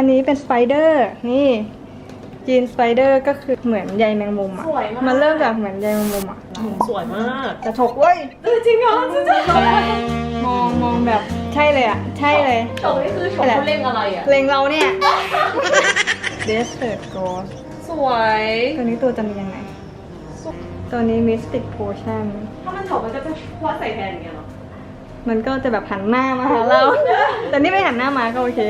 อันนี้เป็นสไปเดอร์นี่ยีนสไปเดอร์ก็คือเหมือนใยแมงมุมอะสวยมาก มันเริ่มจากเหมือนใยแมงมุมอะสวยมากจะถกเว้ยเออจริงเหรอจริงเหรอมองมองแบบใช่เลยอะใช่เลยโฉมนี่คือโฉมเขาเล่นอะไรอะ เพลงเราเนี่ย Desert Ghost สวย ตัวนี้ตัวจะมียังไง ตัวนี้ Mystic Potion ถ้ามันโฉมมันก็จะคว้าใส่แทนอย่างเงี้ยเหรอ มันก็จะแบบหันหน้ามาหาเรา แต่นี่ไม่หันหน้ามาก็โอเค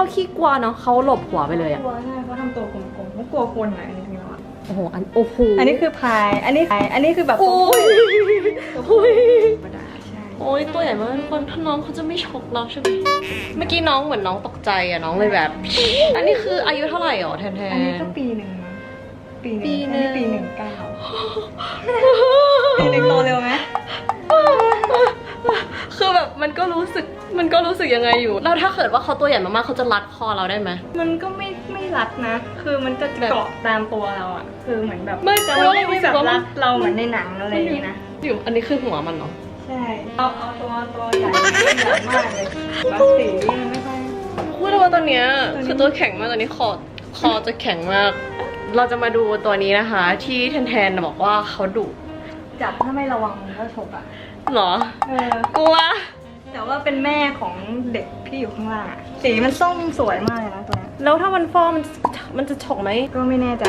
เขาขี้กลัวเนาะเขาหลบหัวไปเลยอะกลัวใช่เขาทำตัวกลมๆเขากลัวคนอะจริงๆแล้วอะโอ้โหอันโอ้โหอันนี้คือพาย อันนี้อันนี้คือแบบโอ้ยตัวโอ้ยธรรมดาใช่โอ้ยตัวใหญ่มากทุกคนถ้าน้องเขาจะไม่ช็อกเราใช่ไหมเมื่อกี้น้องเหมือนน้องตกใจอะน้องเลยแบบ อันนี้คืออายุเท่าไหร่หรอแทนแทนอันนี้ก็ปีหนึ่งมั้งปีหนึ่งปีหนึ่ง อัปีหนึ่งเก้า ก็รู้สึกมันก็รู้สึกยังไงอยู่ แล้วถ้าเกิดว่าเขาตัวใหญ่มากๆเขาจะรัดคอเราได้ไหม มันก็ไม่ไม่รัดนะ คือมันจะแบบเกาะตามตัวเราอะ คือเหมือนแบบไม่แต่มันไม่แต่ว่าได้แบบมันรัดเราเหมือนในหนังอะไรอย่างนี้นะ อยู่อันนี้คือหัวมันเนาะใช่ เอาเอาตัวตัวใหญ่ใหญ่มากเลยบัสสีนี่มันไม่ค่อยพูดเลยว่าตัวเนี้ยตัวนี้คือตัวแข็งมากตัวนี้คอคอจะแข็งมาก เราจะมาดูตัวนี้นะคะ ที่แทนแทนบอกว่าเขาดุจับถ้าไม่ระวังมันก็ฉกอะเหรอ เออกลัว แต่ว่าเป็นแม่ของเด็กที่อยู่ข้างล่างอะสีมันส้มสวยมากเลยนะตัวเนี้ยแล้วถ้ามันฟอมันมันจะฉกไหมก็ไม่แน่ใจ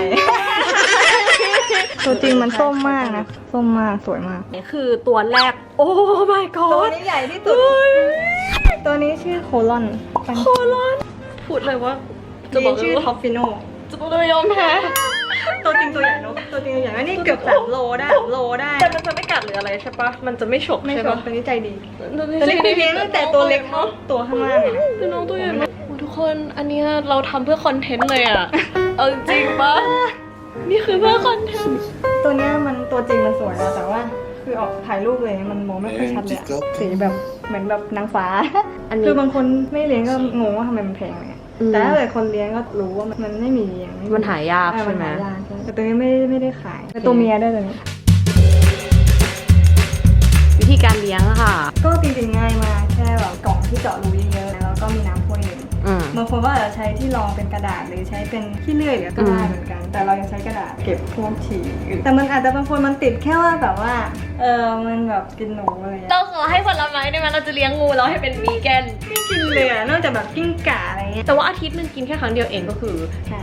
ตัวจริงมันส้มมากนะส้มมากสวยมาก นี่คือตัวแรก โอ้ my ตัว god นี้ใหญ่ที่สุด ตัวนี้ชื่อโคลอนโคลอนพูดเลยว่า จะยีบอกนเลยชื่อว่าท็อปฟิโน จะบอกเลยว่ายอมแพ้ ตัวจริงตัวใหญ่เนอะตัวจริงตัวใหญ่อันนี้เกือบสามโลได้สามโลได้แต่มันจะไม่กัดหรืออะไรใช่ปะมันจะไม่ฉกไม่ใช่ชปะมตัวนี้ใจดีตัตัวนี้คือเลี้ยงตั้งแต่ตัวเล็กเท่าตัวข้างล่างเลยนะคือน้องตัวใหญ่มากโอ้ทุกคนอันเนี้ยเราทำเพื่อคอนเทนต์เลยอะเอาจริงปะนี่คือเพื่อคอนเทนต์ตัวเนี้ยมันตัวจริงมันสวยนะแต่ว่า คือออกถ่ายรูปเลยมันมองไม่ค่อยชัดเลยอะสีแบบเหมือนแบบนางฟ้า อันนี้ คือบางคนไม่เลี้ยงก็งงว่าทำไมมันแพงเลยอืม แต่ถ้าเกิดคนเลี้ยงก็รู้ว่ามันไม่มีอย่างมันหายากอ่ใช่ไหมนหายากใช่ แต่ตัวนี้ไม่ได้ไม่ได้ขายแต่ตัวเมียได้เลยวิธีการเลี้ยงอะค่ะ ก็จริงๆง่ายมากแค่แบบกล่องที่เจาะรูเยอะๆแล้วก็มีน้ำพ่นเองอืมบางคนก็อาจจะใช้ที่รองเป็นกระดาษหรือใช้เป็นขี้เลื่อยหรือก็ได้อืมเหมือนกัน แต่เรายังใช้กระดาษเก็บพวกฉี่อื่นแต่มันอาจจะบางคนมันติดแค่ว่าแบบว่าเออมันแบบกินหนูอะไรอย่างเงี้ยเราขอให้ผลไม้ได้ไหมเราจะเลี้ยงงูเราให้เป็นวีแกนไม่กินเลยอะนอกจากแบบกิ้งก่าอะไรเงี้ยแต่ว่าอาทิตย์หนึงกินแค่ครั้งเดียวเองก็คือใช่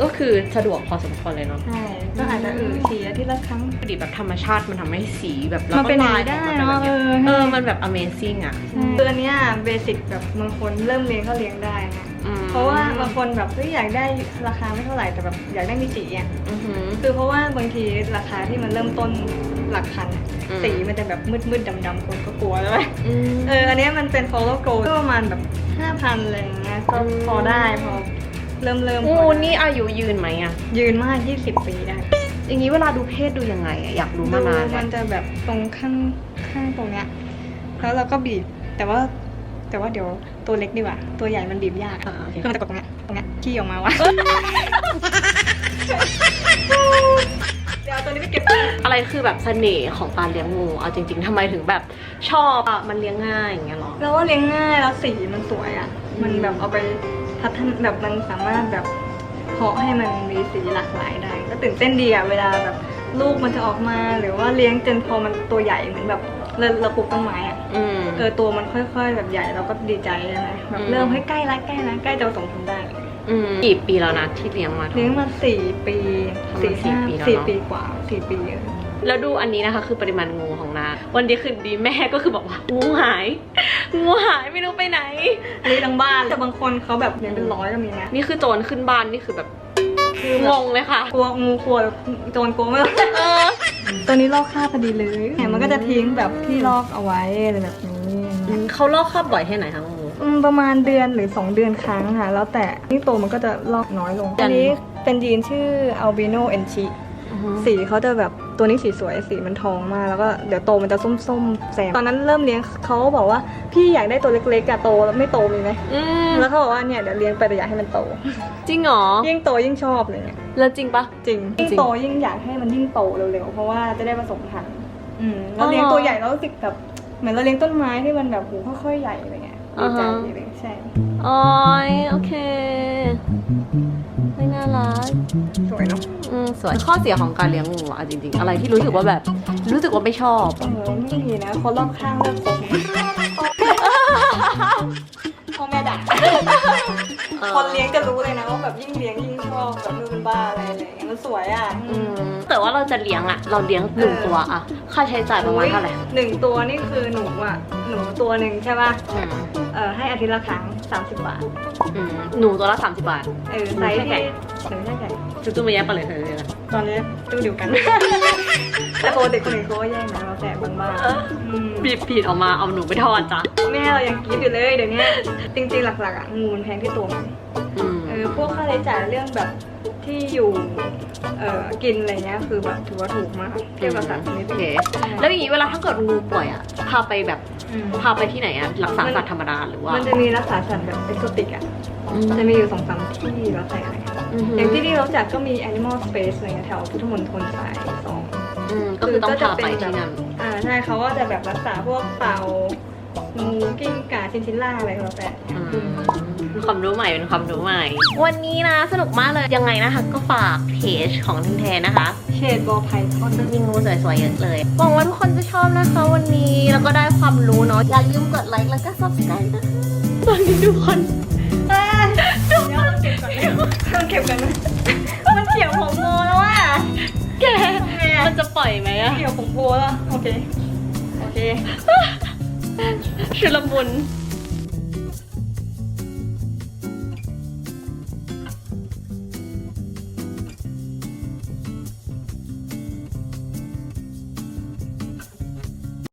ก็คือสะดวกพอสมควรเลยเนาะ ใช่ก็อาจจะเออฉี่อาทิตย์ละครั้งพอดีแบบธรรมชาติมันทำให้สีแบบมันเป็นอย่างนี้ลได้ออกมาเนาะแบบเออเออ มันแบบ amazing อะคืออันเนี้ยเบสิกแบบบางคนเริ่มเลี้ยงก็เลี้ยงได้นะ อืมเพราะว่าบางคนแบบเฮ้ยอยากได้ราคาไม่เท่าไหร่แต่แบบอยากได้มีสีอะ อือหือ คือเพราะว่าบางทีราคาที่มันเริ่มต้นหลักพันอะอืม สีมันจะแบบมืดๆดำๆคนก็กลัวใช่ไหมอืม เอออันเนี้ยมันเป็น follow go ก็ประมาณแบบห้าพันอะไรอย่างเงี้ยก็อืมพอได้พอ เริ่มเริ่มงูพอได้นี่อายุยืนไหมอะยืนมาก20 ปีได้อย่างนี้เวลาดูเพศดูยังไงอะอยากรู้มานานดูแล้มัวนจะแบบตรงข้างข้างตรงเนี้ยแล้วเราก็บีบแต่ว่า แต่ว่าเดี๋ยวตัวเล็กดีกว่า ตัวใหญ่มันบีบยากอ่าโอเคคือมันจะกดตรงเนี้ยตรงเนี้ยขี้ออกมาวะเดี๋ยวเอาตัวนี้ไปเก็บอะไรคือแบบเสน่ห์ของการเลี้ยงงูเอาจริง ๆทำไมถึงแบบชอบอะมันเลี้ยงง่ายอย่างเงี้ยหรอแล้วว่าเลี้ยงง่ายแล้วสีมันสวยอะ มันแบบเอาไป พัฒนาแบบมันสามารถแบบเพาะให้มันมีสีหลากหลายได้ ก็ตื่นเต้นดีอะเวลาแบบลูกมันจะออกมาหรือว่าเลี้ยงจนพอมันตัวใหญ่เหมือนแบบเราเราปลูกต้นไม้อะอืม เออตัวมันค่อย ๆ แบบใหญ่เราก็ดีใจใช่ไหมแบบอืมเริ่มให้ใกล้ละใกล้ละใกล้จะผสมพันธุ์ได้ อืมกี่ปีแล้วนะที่เลี้ยงมาทั้งเลี้ยงหมดมาสี่ปีประมาณสี่สี่ห้าปีแล้วสี่เนอะปีกว่าสี่ปีเออ แล้วดูอันนี้นะคะ คือปริมาณงูของนาวันดีคืนดีแม่ก็คือบอกว่างูหาย งูหายไม่รู้ไปไหนเลี้ยงทั้งบ้านแต่บางคนเขาแบบเลี้ยงเป็นร้อยก็มีนะนี่คือโจรขึ้นบ้านนี่คือแบบคืองงเลยค่ะกลัวงูกลัวโจรกลัวไม่รู้เออตัวนี้ลอกคราบพอดีเลยเนี่ยมันก็จะทิ้งแบบที่ลอกเอาไว้อะไรแบบนี้เขาลอกคราบบ่อยแค่ไหนคะงูอืมประมาณเดือนหรือ 2 เดือนครั้งค่ะ แล้วแต่นี่โตมันก็จะลอกน้อยลงจัอันนนี้เป็นยีนชื่อ albino enchi สีเขาจะแบบ ตัวนี้สีสวยสีมันทองมากแล้วก็เดี๋ยวโตมันจะส้มๆแซมตอนนั้นเริ่มเลี้ยงเขาก็บอกว่าพี่อยากได้ตัวเล็กๆอะโตแล้วไม่โตมีไหมอืมแล้วเขาบอกว่าเนี่ยเดี๋ยวเลี้ยงไปแต่อยากให้มันโต จริงเหรอ ยิ่งโตยิ่งชอบเลยเนี่ยแล้วจริงปะ จริงจริยิ่งงโตยิ่งอยากให้มันยิ่งโตเร็วๆเพราะว่าจะได้ผสมพันธุ์อืมอ๋เราอเลี้ยงตัวใหญ่แล้วรู้สึกแบบเหมือนเราเลี้ยงต้นไม้ที่มันแบบหูค่อยๆใหญ่อะไรเงี้ยดีใจอ่าฮะเลยใช่โอ้ยโอเคไม่น่ารักสวยเนาะอืม สวยข้อเสียของการเลี้ยงงูอะจริงๆ อะไรที่รู้สึกว่าแบบ รู้สึกว่าไม่ชอบ เออไม่มีนะคนรอบข้างเลิกคบพ่อแม่ด่าคนเลี้ยงจะรู้เลยนะว่าแบบยิ่งเลี้ยงยิ่งชอบแบบดูเป็นบ้าอะไรอะไรอย่างเงี้ยมันสวยอะอืมแต่ว่าเราจะเลี้ยงอะเราเลี้ยงหนึ่งตัวอะค่าใช้จ่ายประมาณเท่าไหร่หนึ่งตัวนี่คือหนูอะหนูตัวหนึ่งใช่ป่ะอืมเออให้อาทิตย์ละครั้ง 30 บาทอืมหนูตัวละ30 บาท เออไซส์ที่หนูไม่ใช่ไก่จุดตู้มาแยกกันเลยเธอเลยนะ ตอนนี้ตู้เดียวกัน แต่ปกติคนอื่นเขาก็แย่งนะเราแต่บางบ้านอืมบีบผิดออกมาเอาหนูไปทอดจ้ะแม่เรายังกรีดอยู่เลยเดี๋ยวนี้จริงๆหลักๆอะงูมันแพงที่ตัวมันอืมเออพวกค่าใช้จ่ายเรื่องแบบที่อยู่เออกินอะไรเงี้ยคือแบบถือว่าถูกมากเทียบกับสัตว์ชนิดโอเคอื่นแล้วอย่างนี้เวลาถ้าเกิดงูป่วยอะพาไปแบบอืม พาไปที่ไหนอะรักษาสัตว์ธรรมดาหรือว่ามันจะมีรักษาสัตว์แบบเอ็กโซติกอะ อืมจะมีอยู่สองสามที่แล้วแต่อะไร อืมอย่างที่ที่เราจัดก็มี Animal Space อะไรเงี้ยแถวพุทธมณฑลสายสอง อืมก็คือต้องพาไปที่นั่น อ่าใช่เขาก็จะแบบรักษาพวกเต่างูกิ้งก่าชินชิล่าอะไรก็แล้วแต่อืมเป็นความรู้ใหม่เป็นความรู้ใหม่ วันนี้นะสนุกมากเลยยังไงนะคะ ก็ฝากเพจของทินแทนนะคะเชดบอลไพทอน มีงูสวยๆเยอะเลยหวังว่าทุกคนจะชอบนะคะ วันนี้แล้วก็ได้ความรู้เนาะอย่าลืมกดไลค์แล้วก็ subscribe นะคะตอนนี้ทุกคน บก่อนเดี๋ยวเราเก็บกันนะมันเกี่ยวของโมแล้วอะแกมันจะปล่อยไหมอะเกี่ยวของโบแล้วโอเค โอเคชุลมุน